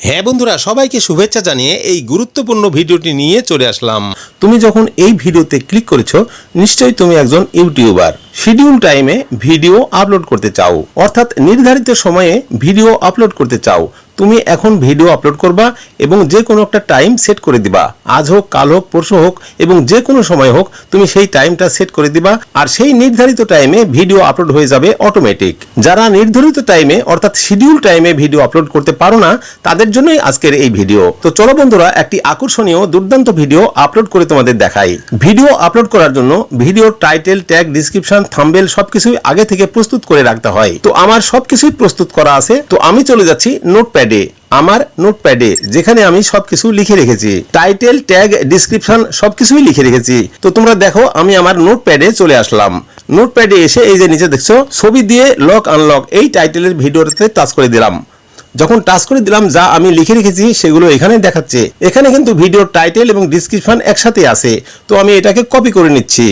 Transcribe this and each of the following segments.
হ্যাঁ বন্ধুরা, সবাইকে শুভেচ্ছা জানিয়ে এই গুরুত্বপূর্ণ ভিডিওটি নিয়ে চলে আসলাম। তুমি যখন এই ভিডিওতে ক্লিক করেছ, নিশ্চয়ই তুমি একজন ইউটিউবার। শিডিউল টাইমে ভিডিও আপলোড করতে চাও। অর্থাৎ নির্ধারিত সময়ে ভিডিও আপলোড করতে চাও। তুমি এখন ভিডিও আপলোড করবা এবং যে কোনো একটা টাইম সেট করে দিবা। আজ হোক, কাল হোক, পরশু হোক এবং যে কোনো সময় হোক তুমি সেই টাইমটা সেট করে দিবা আর সেই নির্ধারিত টাইমে ভিডিও আপলোড হয়ে যাবে অটোমেটিক যারা নির্ধারিত টাইমে অর্থাৎ শিডিউল টাইমে ভিডিও আপলোড করতে পারো না, তাদের জন্যই আজকের এই ভিডিও তো চলো বন্ধুরা, একটি আকর্ষণীয়, দুর্দান্ত ভিডিও আপলোড করে তোমাদের দেখাই। ভিডিও আপলোড করার জন্য ভিডিওর টাইটেল ট্যাগ ডিসক্রিপশন থাম্বেল সবকিছুই আগে থেকে প্রস্তুত করে রাখতে হয়। তো আমার সবকিছুই প্রস্তুত করা আছে। তো আমি চলে যাচ্ছি নোটপ্যাডে। আমার নোটপ্যাডে যেখানে আমি সবকিছু লিখে রেখেছি। টাইটেল ট্যাগ ডিসক্রিপশন সবকিছুই লিখে রেখেছি। তো তোমরা দেখো, আমি আমার নোটপ্যাডে চলে আসলাম। নোটপ্যাডে এসে এই যে নিচে দেখছ, ছবি দিয়ে লক আনলক এই টাইটেলের ভিডিওতে টাচ করে দিলাম। যখন টাচ করে দিলাম, যা আমি লিখে রেখেছি, সেগুলো এখানে দেখাচ্ছে। এখানে কিন্তু ভিডিওর টাইটেল এবং ডিসক্রিপশন একসাথে আছে। তো আমি এটাকে কপি করে নিচ্ছি।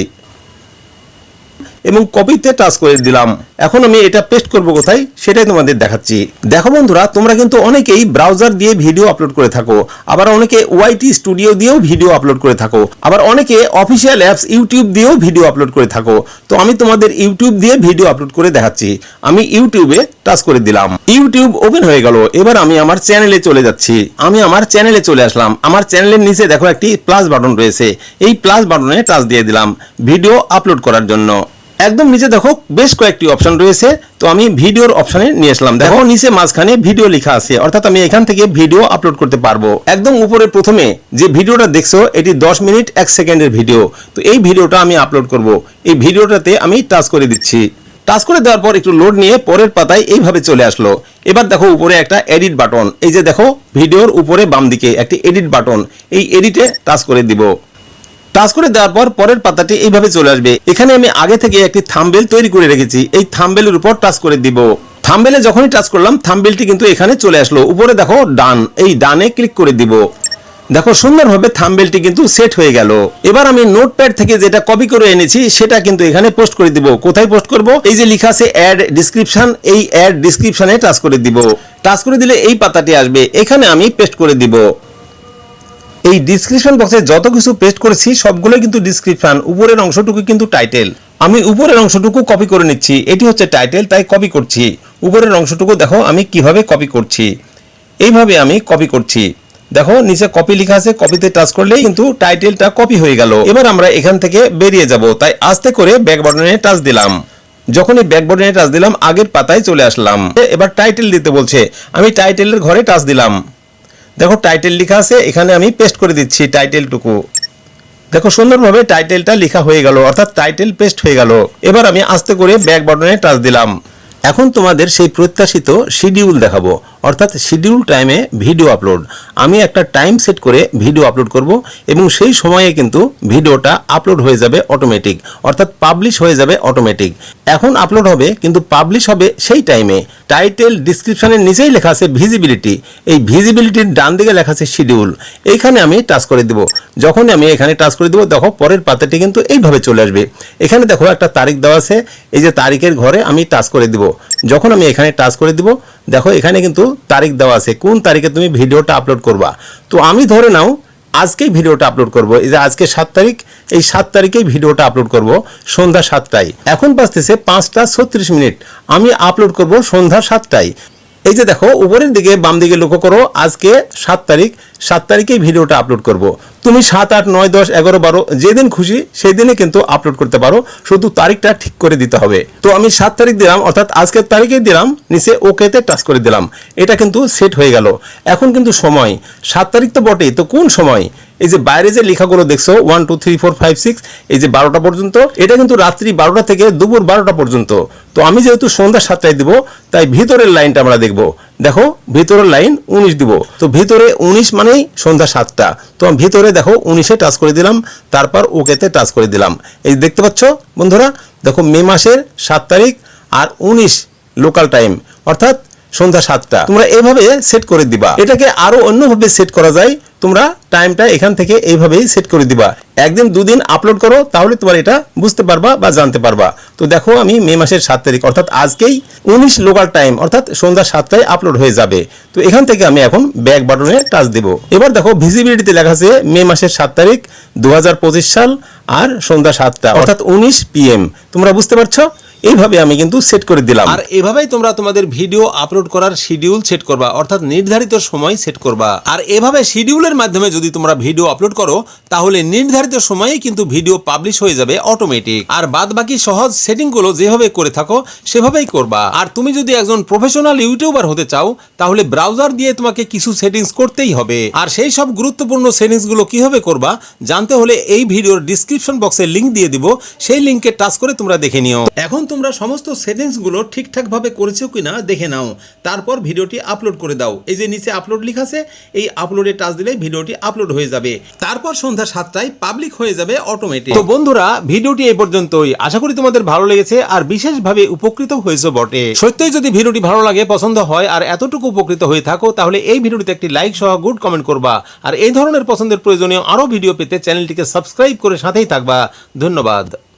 এবং কপিতে টাচ করে দিলাম। এখন আমি এটা পেস্ট করব কোথায়? সেটাই তোমাদের দেখাচ্ছি। দেখো বন্ধুরা, তোমরা কিন্তু অনেকেই ব্রাউজার দিয়ে ভিডিও আপলোড করে থাকো, আবার অনেকে ওয়াইটি স্টুডিও দিয়েও ভিডিও আপলোড করে থাকো, আবার অনেকে অফিসিয়াল অ্যাপস ইউটিউব দিয়েও ভিডিও আপলোড করে থাকো। তো আমি তোমাদের ইউটিউব দিয়ে ভিডিও আপলোড করে দেখাচ্ছি। আমি ইউটিউবে টাচ করে দিলাম। ইউটিউব ওপেন হয়ে গেল। এবার আমি আমার চ্যানেলে চলে যাচ্ছি। আমি আমার চ্যানেলে চলে আসলাম। আমার চ্যানেলের নিচে দেখো একটি প্লাস বাটন রয়েছে। এই প্লাস বাটনে টাচ দিয়ে দিলাম ভিডিও আপলোড করার জন্য। একদম নিচে দেখো বেশ কয়েকটি অপশন রয়েছে। তো আমি ভিডিওর অপশনে নিয়ে আসলাম দেখো নিচে মাঝখানে ভিডিও লেখা আছে। অর্থাৎ আমি এখান থেকে ভিডিও আপলোড করতে পারব। একদম উপরে প্রথমে যে ভিডিওটা দেখছ এটি 10 মিনিট এক সেকেন্ডের ভিডিও তো এই ভিডিওটা আমি আপলোড করব। এই ভিডিওটাতে আমি টাচ করে দিচ্ছি। টাচ করে দেওয়ার পর একটু লোড নিয়ে পরের পাতায় এইভাবে চলে আসলো। এবার দেখো উপরে একটা এডিট বাটন এই যে দেখো ভিডিওর উপরে বাম দিকে একটি এডিট বাটন এই এডিটে টাচ করে দিব। টাচ করে দেওয়ার পর পরের পাতাটি এইভাবে চলে আসবে। এখানে আমি আগে থেকে একটি থাম্বেল তৈরি করে রেখেছি। এই থাম্বেলের উপর টাচ করে দিব। থাম্বেলে যখনই টাচ করলাম, থাম্বেলটি কিন্তু এখানে চলে আসলো। উপরে দেখো, ডান। এই ডানে ক্লিক করে দিব। দেখো, সুন্দরভাবে থাম্বেলটি কিন্তু সেট হয়ে গেল। এবার আমি নোটপ্যাড থেকে যেটা কপি করে এনেছি, সেটা কিন্তু এখানে পোস্ট করে দিব। কোথায় পোস্ট করব? এই যে লেখা আছে, অ্যাড ডিসক্রিপশন। এই অ্যাড ডিসক্রিপশনে টাচ করে দিব। টাচ করে দিলে এই পাতাটি আসবে। এখানে আমি পেস্ট করে দিব। এই ডিসক্রিপশন বক্সে যত কিছু পেস্ট করেছি, সবগুলোই কিন্তু ডিসক্রিপশন উপরের অংশটুকু কিন্তু টাইটেল আমি উপরের অংশটুকু কপি করে নিচ্ছি, এটি হচ্ছে টাইটেল তাই কপি করছি। উপরের অংশটুকু দেখো, আমি কীভাবে কপি করছি। এইভাবে আমি কপি করছি। দেখো, নিচে কপি লেখা আছে কপিতে টাচ করলেই কিন্তু টাইটেলটা কপি হয়ে গেল। এবার আমরা এখান থেকে বেরিয়ে যাব, তাই আস্তে করে ব্যাক বাটনে টাচ দিলাম। যখনই ব্যাক বাটনে টাচ দিলাম, আগের পাতায় চলে আসলাম। এবার টাইটেল দিতে বলছে, আমি টাইটেলের ঘরে টাচ দিলাম। দেখো টাইটেল লেখা আছে, এখানে আমি পেস্ট করে দিচ্ছি টাইটেলটুকু দেখো সুন্দরভাবে টাইটেলটা লেখা হয়ে গেল, অর্থাৎ টাইটেল পেস্ট হয়ে গেল। এবার আমি আস্তে করে ব্যাক বাটনে টাচ দিলাম। এখন তোমাদের সেই প্রত্যাশিত শিডিউল দেখাবো, অর্থাৎ শিডিউল টাইমে ভিডিও আপলোড আমি একটা টাইম সেট করে ভিডিও আপলোড করব এবং সেই সময়ে কিন্তু ভিডিওটা আপলোড হয়ে যাবে অটোমেটিক অর্থাৎ পাবলিশ হয়ে যাবে অটোমেটিক এখন আপলোড হবে, কিন্তু পাবলিশ হবে সেই টাইমে টাইটেল ডিসক্রিপশনের নিচেই লেখা আছে ভিজিবিলিটি এই ভিজিবিলিটির ডান দিকে লেখা আছে শিডিউল এইখানে আমি টাচ করে দিব। যখনই আমি এখানে টাচ করে দিব, দেখো পরের পাতাটি কিন্তু এইভাবে চলে আসবে। এখানে দেখো একটা তারিখ দেওয়া আছে। এই যে তারিখের ঘরে আমি টাচ করে দিব। যখন আমি এখানে টাচ করে দিব, দেখো এখানে কিন্তু তারিখ দেওয়া আছে, কোন তারিখে তুমি ভিডিওটা আপলোড করবা। তো আমি ধরে নাও, আজকেই ভিডিওটা আপলোড করব, এই যে আজকে সাত তারিখ, এই সাত তারিখেই ভিডিওটা আপলোড করব সন্ধ্যা সাতটায়। এখন বাজতেছে পাঁচটা ছত্রিশ মিনিট, আমি আপলোড করব সন্ধ্যা সাতটায়। এই যে দেখো, উপরের দিকে বাম দিকে লক্ষ্য করো, আজকে সাত তারিখ, সাত তারিখেই ভিডিওটা আপলোড করব। তুমি সাত আট নয় দশ এগারো বারো যেদিন খুশি সেই দিনে কিন্তু আপলোড করতে পারো। শুধু তারিখটা ঠিক করে দিতে হবে। তো আমি সাত তারিখ দিলাম, অর্থাৎ আজকের তারিখেই দিলাম, নিচে ওকেতে টাচ করে দিলাম। এটা কিন্তু সেট হয়ে গেল। এখন কিন্তু সময়। সাত তারিখ তো বটেই। তো কোন সময়? এই যে বাইরে যে লেখাগুলো দেখছ one two three four five six এই যে বারোটা পর্যন্ত, এটা কিন্তু রাত্রি বারোটা থেকে দুপুর বারোটা পর্যন্ত। তো আমি যেহেতু সন্ধ্যা সাতটায় দিব, তাই ভিতরের লাইনটা আমরা দেখব। দেখো, ভিতরের লাইন উনিশ দিব। তো ভিতরে উনিশ মানেই সন্ধ্যা সাতটা। তো আমি ভিতরে দেখো, উনিশে টাচ করে দিলাম, তারপর ওকেতে টাচ করে দিলাম। এই দেখতে পাচ্ছ, বন্ধুরা, দেখো, মে মাসের সাত তারিখ আর উনিশ লোকাল টাইম অর্থাৎ সন্ধ্যা সাতটা। তোমরা এভাবে সেট করে দিবা। এটাকে আরও অন্যভাবে সেট করা যায়, তোমরা টাইমটা এখান থেকে এইভাবেই সেট করে দিবা। একদিন দুদিন আপলোড করো তাহলে তোমার এটা বুঝতে পারবা বা জানতে পারবা। তো দেখো আমি মে মাসের সাত তারিখ অর্থাৎ আজকেই উনিশ লোকাল টাইম অর্থাৎ সন্ধ্যা সাতটায় আপলোড হয়ে যাবে। তো এখান থেকে আমি এখন ব্যাক বাটনে টাচ দেব। এবার দেখো ভিজিবিলিটিতে লেখা আছে মে মাসের সাত তারিখ দু হাজার পঁচিশ সাল আর সন্ধ্যা সাতটা অর্থাৎ উনিশ পিএম তোমরা বুঝতে পারছ? এইভাবে আমি কিন্তু সেট করে দিলাম। আর এভাবেই তোমরা তোমাদের ভিডিও আপলোড করার শিডিউল সেট করবা অর্থাৎ নির্ধারিত সময় সেট করবা। আর এভাবে শিডিউলের মাধ্যমে যদি তোমরা ভিডিও আপলোড করো, তাহলে নির্ধারিত সময়েই কিন্তু ভিডিও পাবলিশ হয়ে যাবে অটোমেটিক আর বাদ বাকি সহজ সেটিংগুলো যেভাবে করে থাকো, সেভাবেই করবা। আর তুমি যদি একজন প্রফেশনাল ইউটিউবার হতে চাও, তাহলে ব্রাউজার দিয়ে তোমাকে কিছু সেটিংস করতেই হবে। আর সেই সব গুরুত্বপূর্ণ সেটিংসগুলো কীভাবে করবা, জানতে হলে এই ভিডিওর ডিসক্রিপশন বক্সে লিংক দিয়ে দিব। সেই লিংকে টাচ করে তোমরা দেখে নিও। এখন তোমরা সমস্ত সেটিংসগুলো ঠিকঠাক ভাবে করেছ কিনা দেখে নাও। তারপর ভিডিওটি আপলোড করে দাও। এই যে নিচে আপলোড লেখা আছে, এই আপলোডে টাচ দিলে ভিডিওটি আপলোড হয়ে যাবে। তারপর সন্ধ্যা সাতটায় পাবলিক হয়ে যাবে অটোমেটিক তো বন্ধুরা, ভিডিওটি এই পর্যন্তই। আশা করি তোমাদের ভালো লেগেছে আর বিশেষভাবে উপকৃত হয়েছে বটে। সত্যই যদি ভিডিওটি ভালো লাগে, পছন্দ হয় আর এতটুকু উপকৃত হয়ে থাকো, তাহলে এই ভিডিওটিতে একটি লাইক সহ গুড কমেন্ট করবা। আর এই ধরনের পছন্দের প্রয়োজনীয় আরও ভিডিও পেতে চ্যানেলটিকে সাবস্ক্রাইব করে সাথেই থাকবা। ধন্যবাদ।